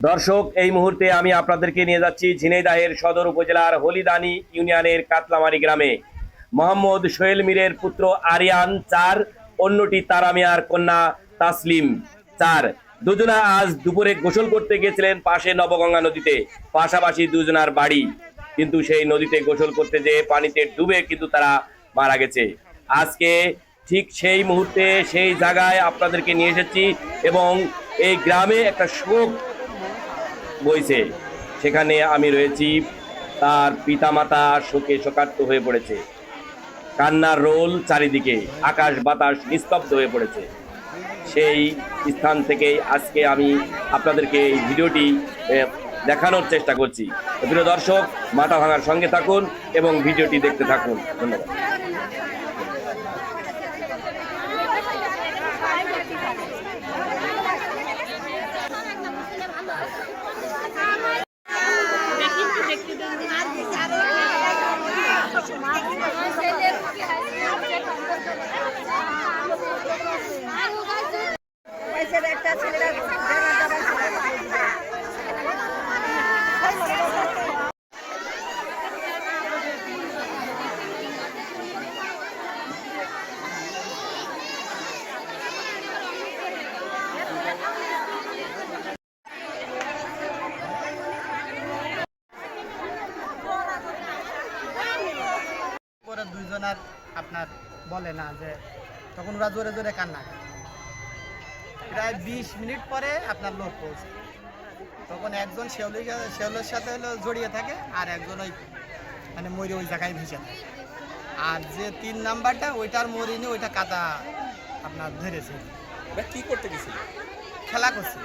দর্শক, এই মুহূর্তে আমি আপনাদেরকে নিয়ে যাচ্ছি ঝিনাইদাহের সদর উপজেলার হলিদানি ইউনিয়নের কাতলামারি গ্রামে। মোহাম্মদ সোহেল মীরের পুত্র আরিয়ান চার, অন্যটি তারা মিয়ার কন্যা তাসলিম চার। দুজনা আজ দুপুরে গোসল করতে গেছিলেন পাশে নবগঙ্গা নদীতে, পাশাপাশি দুজনার বাড়ি। কিন্তু সেই নদীতে গোসল করতে যেয়ে পানিতে ডুবে কিন্তু তারা মারা গেছে। আজকে ঠিক সেই মুহূর্তে সেই জায়গায় আপনাদেরকে নিয়ে এসেছি এবং এই গ্রামে একটা শোক বইছে। সেখানে আমি রয়েছি, তার পিতামাতা শোকে শোকার্ত হয়ে পড়েছে। কান্নার রোল চারিদিকে, আকাশ বাতাস নিস্তব্ধ হয়ে পড়েছে। সেই স্থান থেকেই আজকে আমি আপনাদেরকে এই ভিডিওটি দেখানোর চেষ্টা করছি। প্রিয় দর্শক, মাথা ভাঙার সঙ্গে থাকুন এবং ভিডিওটি দেখতে থাকুন। ধন্যবাদ। একটা ছেলেরা পরে দুইজনার আপনার বলে না যে তখন ওরা জোরে জোরে কান্না করে। প্রায় বিশ মিনিট পরে আপনার লোক পৌঁছে। তখন একজন শেওলি শেওলের সাথে হলো জড়িয়ে থাকে আর একজন ওই মানে মরে ওই জায়গায় ভেসে থাকে। আর যে তিন নাম্বারটা ওইটার মরিনি ওইটা কাদা আপনার ধরেছে। কি করতে গেছিল? খেলা করছিল।